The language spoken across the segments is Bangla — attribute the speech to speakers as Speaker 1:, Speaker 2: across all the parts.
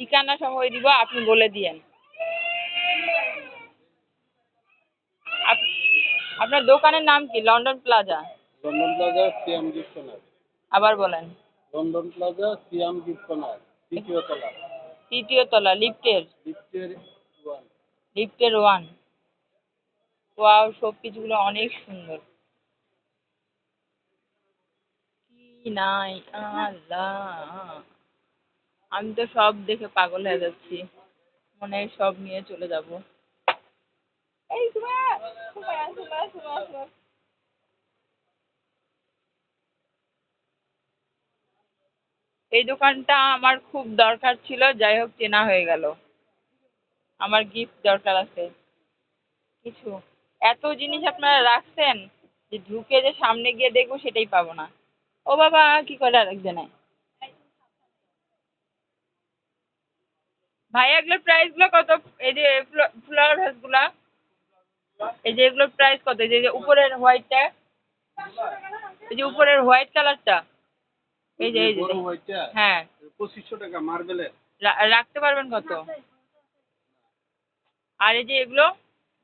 Speaker 1: ঠিকানা সহ দিব আপনি বলে দিয়েন। আপনার দোকানের নাম কি? London plaza?
Speaker 2: London plaza Siam gift corner.
Speaker 1: আবার বলেন।
Speaker 2: London plaza Siam gift corner তৃতীয় তলা।
Speaker 1: তৃতীয় তলা লিফটের?
Speaker 2: লিফটের ওয়ান।
Speaker 1: লিফটের ওয়ান। ওয়াও সব কিছুগুলো অনেক সুন্দর। কি নাই আল্লাহ। আমি তো সব দেখে পাগল হয়ে যাচ্ছি। মনে হয় সব নিয়ে চলে যাব। এই। এই দোকানটা আমার খুব দরকার ছিল, যাই হোক, চেনা হয়ে গেল। আমার গিফট দরকার আছে। কিছু। এত জিনিস আপনারা রাখছেন যে ঢুকে যে সামনে গিয়ে দেখব সেটাই পাবো না। ও বাবা, কি করে আরেকজনে ভাই এগুলোর প্রাইসগুলো কত? এই যে ফ্লাওয়ার ভাসগুলা। এই যে এগুলোর প্রাইস কত? এই যে উপরের হোয়াইটটা এই যে উপরের হোয়াইট কালারটা এই যে এই যে হ্যাঁ।
Speaker 2: পঁচিশশো টাকা মার্বেলের
Speaker 1: রাখতে পারবেন কত? আর এই যে এগুলো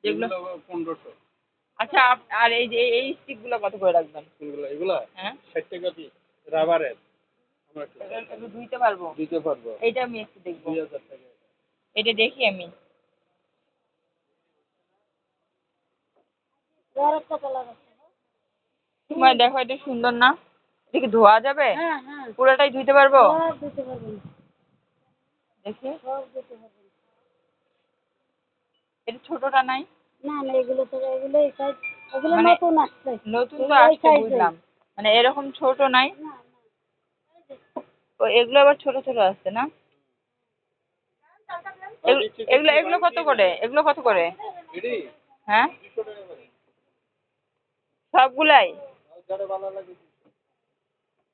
Speaker 1: যেগুলো
Speaker 2: পনেরোশো।
Speaker 1: আচ্ছা আর এই যে এই স্টিকগুলো কত করে রাখবেন?
Speaker 2: কোনগুলো এগুলা?
Speaker 1: হ্যাঁ।
Speaker 2: ষাট টাকা পিস রাবারের
Speaker 1: ধুইতে পারব?
Speaker 2: দিতে পারব।
Speaker 1: এইটা আমি একটু দেখব।
Speaker 2: দুই হাজার টাকা।
Speaker 1: এটা দেখি আমি। তোমার দেখো, এটা সুন্দর না? এটা কি ধোয়া যাবে? পুরোটাই ধুইতে পারব? ছোটটা নাই?
Speaker 3: না না এগুলো
Speaker 1: মানে-
Speaker 3: নতুন
Speaker 1: মানে এরকম ছোট নাই? এগুলো আবার ছোট ছোট আসছে না? এগুলো- এগুলো কত করে? এগুলো কত করে? হ্যাঁ? সবগুলাই?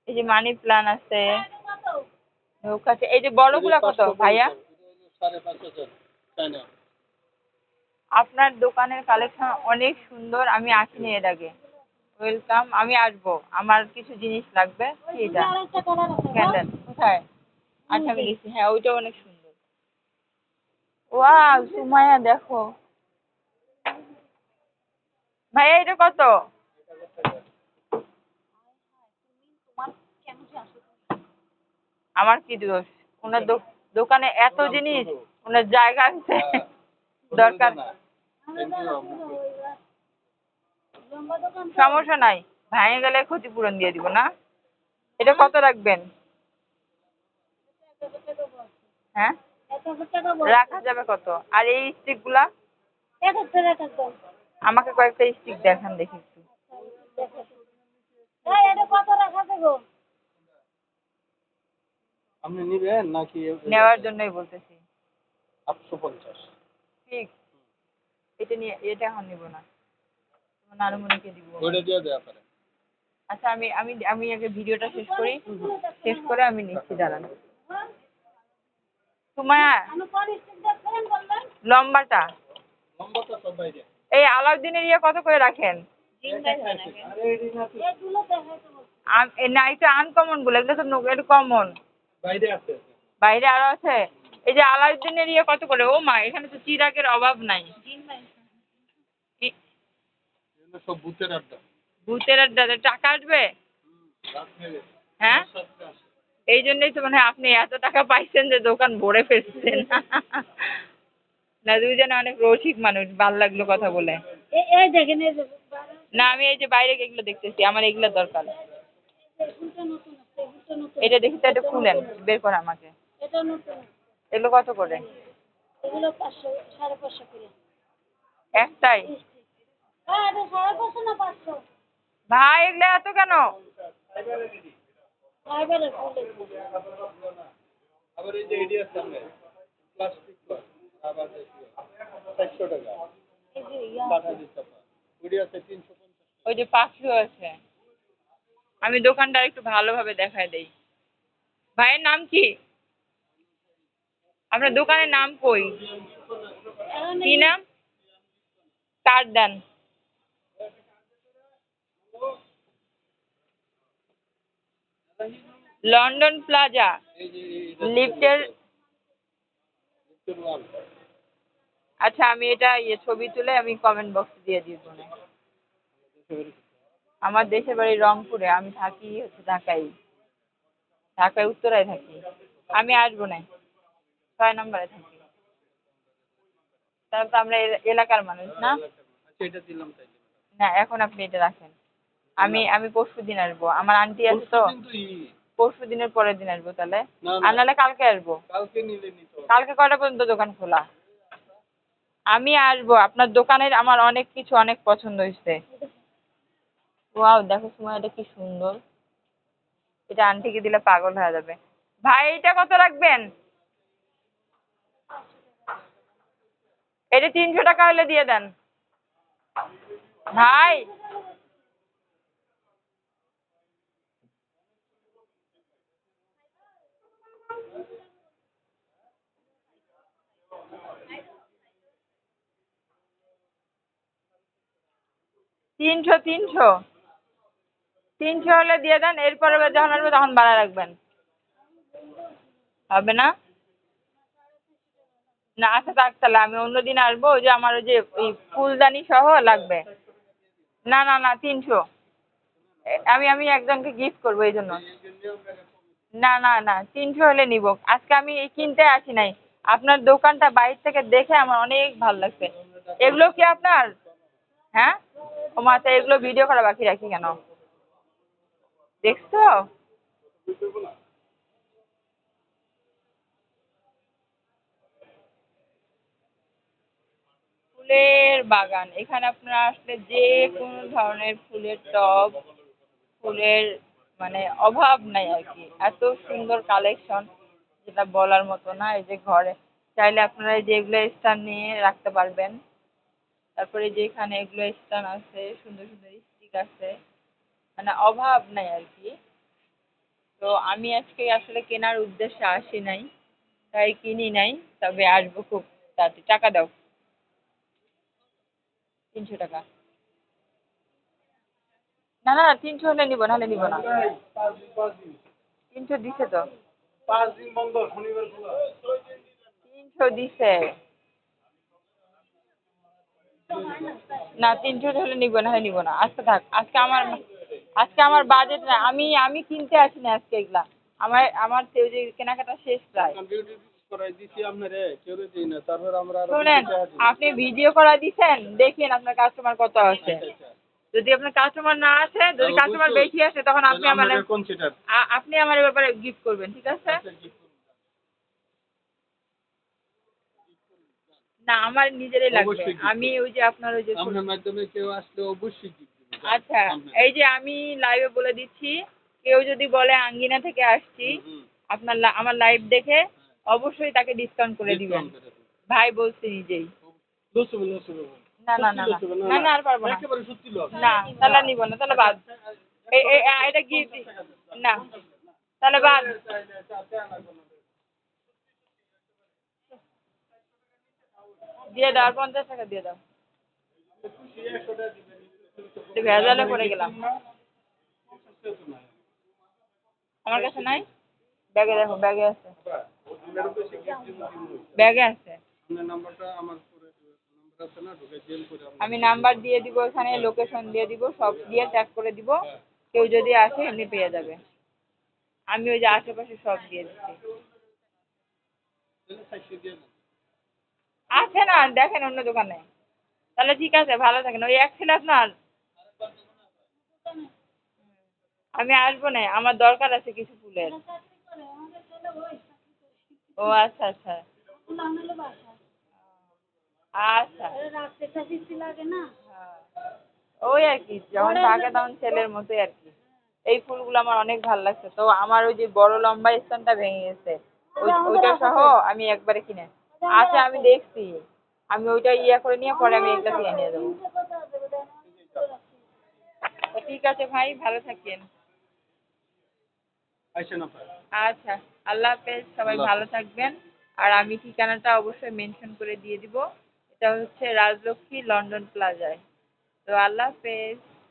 Speaker 1: এই যে মানি প্লান আছে নৌকা আছে এই যে বড়গুলা কত ভাইয়া? আপনার দোকানের কালেকশন অনেক সুন্দর আমি আসিনি এর আগে। ওয়েলকাম আমি আসব। আমার কিছু জিনিস লাগবে
Speaker 3: কালার আছে
Speaker 1: কোথায়? আচ্ছা আমি দেখছি হ্যাঁ ওইটা অনেক সুন্দর। ওয়াও সুমায়া দেখো। ভাইয়া এটা কত? আমার কি দোষ? ওনার দোকানে এত জিনিস ওনার জায়গা আছে। দরকার। সমস্যা নাই। ভেঙে গেলে ক্ষতিপূরণ দিয়ে দিব না? এটা কত রাখবেন? হ্যাঁ? রাখা যাবে কত? আর এই
Speaker 3: এক হাজার
Speaker 1: আমাকে কয়েকটা স্টিক দেখান দেখি একটু।
Speaker 2: আপনি নিবেন নাকি
Speaker 1: নেওয়ার জন্যই বলতেছি। ঠিক। এটা নিয়ে এটা এখন নিব না। তোমার নানুমণিকে দিব।
Speaker 2: দিয়ে পারে।
Speaker 1: আচ্ছা আমি আমি আমি আগে ভিডিওটা শেষ করি। শেষ করে আমি নিচ্ছি দাঁড়ান।
Speaker 3: বললেন
Speaker 1: লম্বাটা।
Speaker 2: সব
Speaker 1: এই আলাউদ্দিনের ইয়ে কত করে রাখেন?
Speaker 2: আরে না
Speaker 1: এটা আনকমনগুলো এগুলো তো নো- কমন
Speaker 2: বাইরে
Speaker 1: আরও আছে। এই যে আলাউদ্দিনের ইয়ে কত করে? ও মা এখানে তো চিরাগের অভাব নাই।
Speaker 2: ভূতের আড্ডা।
Speaker 1: ভূতের আড্ডা টাকা আসবে?
Speaker 2: হয়ে?
Speaker 1: এই জন্যই তো মানে আপনি এত টাকা পাইছেন যে দোকান ভরে ফেলছেন। না দুইজনে অনেক রসিক মানুষ ভালো লাগল কথা বলে। না আমি এই যে বাইরে এগুলো দেখতেছি আমার এগুলো দরকার। এটা দেখি তো এটা খুলেন বের করে আমাকে। এগুলো কত করে? একটাই? ভাই এগুলো এত কেন।
Speaker 2: আবার এই যে এডি আছে প্লাস্টিক আবার চারশো টাকা।
Speaker 3: ইয়া।
Speaker 1: ওই যে পাখিও আছে আমি দোকানটা একটু ভালোভাবে দেখাই দেই। ভাইয়ের নাম কি? আপনার দোকানের নাম কই? কি নাম? কার্ড লন্ডন প্লাজা লিফটের আচ্ছা আমি এটা ইয়ে ছবি তুলে আমি কমেন্ট বক্সে দিয়ে দিব আমার দেশের বাড়ি রংপুরে আমি থাকি হচ্ছে ঢাকায়। ঢাকায় উত্তরায় থাকি। আমি আসব না। ছয় নম্বরে থাকি। তাহলে তো আমরা এলাকার মানুষ না?
Speaker 2: আচ্ছা
Speaker 1: না এখন আপনি এটা রাখেন। আমি আমি পরশু দিন আসব। আমার আন্টি আছে তো। পরশু দিনের পরের দিন আসব তাহলে। আর নাহলে কালকে আসব।
Speaker 2: কালকে
Speaker 1: কয়টা পর্যন্ত দোকান খোলা? আমি আসব। আপনার দোকানের আমার অনেক কিছু অনেক পছন্দ হয়েছে। ওয়াও দেখো সময় এটা কি সুন্দর। এটা আন্টিকে দিলে পাগল হয়ে যাবে। ভাই এটা কত রাখবেন? এটা তিনশো টাকা হলে দিয়ে দেন। ভাই তিনশো তিনশো। তিনশো হলে দিয়ে দেন, এরপরে যখন আসবে তখন বাড়া রাখবেন। হবে না? না আচ্ছা থাক তাহলে, আমি অন্যদিন আসব, ওই যে আমার ওই যে ওই ফুলদানি সহ লাগবে। না না না, তিনশো। আমি আমি একজনকে গিফট করব এই জন্য। না না না, তিনশো হলে নিব। আজকে আমি এই কিনতে আসি নাই। আপনার দোকানটা বাইরে থেকে দেখে আমার অনেক ভালো লাগছে। এগুলো কি আপনার? হ্যাঁ? ও এগুলো ভিডিও করা বাকি রাখি কেন? দেখছ? ফুলের বাগান। এখানে আপনারা আসলে যে কোনো ধরনের ফুলের টব, ফুলের মানে অভাব নাই আর কি। এত সুন্দর কালেকশন যেটা বলার মতো না, এই যে ঘরে। চাইলে আপনারা এই যে এগুলো স্ট্যান্ড নিয়ে রাখতে পারবেন। তারপরে যে এখানে এগুলো স্ট্যান্ড আছে সুন্দর সুন্দর স্টিক আছে মানে অভাব নাই আর কি। তো আমি আজকে আসলে কেনার উদ্দেশ্যে আসি নাই তাই কিনি নাই তবে আসব খুব তাড়াতাড়ি। টাকা দাও। তিনশো টাকা। না না তিনশো হলে নিবো নাহলে নিবো না। তিনশো দিছে তো। তিনশো দিছে। না তিনশো হলে নিবো না হলে নিবো না। আজকে থাক আজকে আমার আজকে আমার বাজেট না আমি আমি কিনতে আসি না আজকে এগুলা। আমার আমার যে কেনাকাটা শেষ প্রায়। শুনেন। আপনি ভিডিও করা দিছেন দেখেন আপনার কাস্টমার কত আছে। যদি আপনার কাস্টমার না আসে যদি কাস্টমার? বেশি আসে তখন আপনি আমার আপনি আমার ব্যাপারে গিফট করবেন ঠিক আছে? না আমার নিজেরই লাগবে আমি ওই যে আপনার ওই যে
Speaker 2: আপনার মাধ্যমে কেউ আসলে অবশ্যই
Speaker 1: আচ্ছা এই যে আমি লাইভে বলে দিচ্ছি কেউ যদি বলে আঙ্গিনা থেকে আসছি আপনার আমার লাইভ দেখে অবশ্যই তাকে ডিসকাউন্ট করে দিবেন। ভাই বলছে নিজেই। না না না না না আর পারব না
Speaker 2: একেবারে সত্যি লস।
Speaker 1: না তাহলে নিব না তাহলে বাদ এই এই এটা গিয়ে না তাহলে বাদ দিয়ে দাও, আর পঞ্চাশ টাকা দিয়ে দাও। ভেজালে পড়ে গেলাম। আমার কাছে নাই? ব্যাগে দেখো, ব্যাগে আছে। ব্যাগে আছে।
Speaker 2: করে করে
Speaker 1: আমি নাম্বার দিয়ে দিব এখানে, লোকেশন দিয়ে দিব, সব দিয়ে ট্যাগ করে দিব। কেউ যদি আসে, এমনি পেয়ে যাবে। আমি ওই যে আশেপাশে সব দিয়ে দিচ্ছি
Speaker 2: তাহলে চারশো দিয়ে দেন।
Speaker 1: আছে না দেখেন অন্য দোকানে। তাহলে ঠিক আছে ভালো থাকেন। ওই এক ছেলে আপনার? আমি আসব না আমার দরকার আছে কিছু ফুলের। ও আচ্ছা আচ্ছা। আচ্ছা। হ্যাঁ। ওই আর কি যখন থাকে তখন ছেলের মতোই আর কি। এই ফুলগুলো আমার অনেক ভালো লাগছে। তো আমার ওই যে বড় লম্বা স্থানটা ভেঙে গেছে। ওই ওইটা সহ আমি একবারে কিনে আচ্ছা আমি দেখছি। আমি ওইটা ইয়া করে নিয়ে পরে আমি এগুলো কিনে নিয়ে যাব। ঠিক আছে ভাই ভালো থাকেন। আচ্ছা আল্লাহ হাফেজ সবাই ভালো থাকবেন। আর আমি ঠিকানাটা অবশ্যই মেনশন করে দিয়ে দিব। এটা হচ্ছে রাজলক্ষ্মী লন্ডন প্লাজায়। তো আল্লাহ হাফেজ।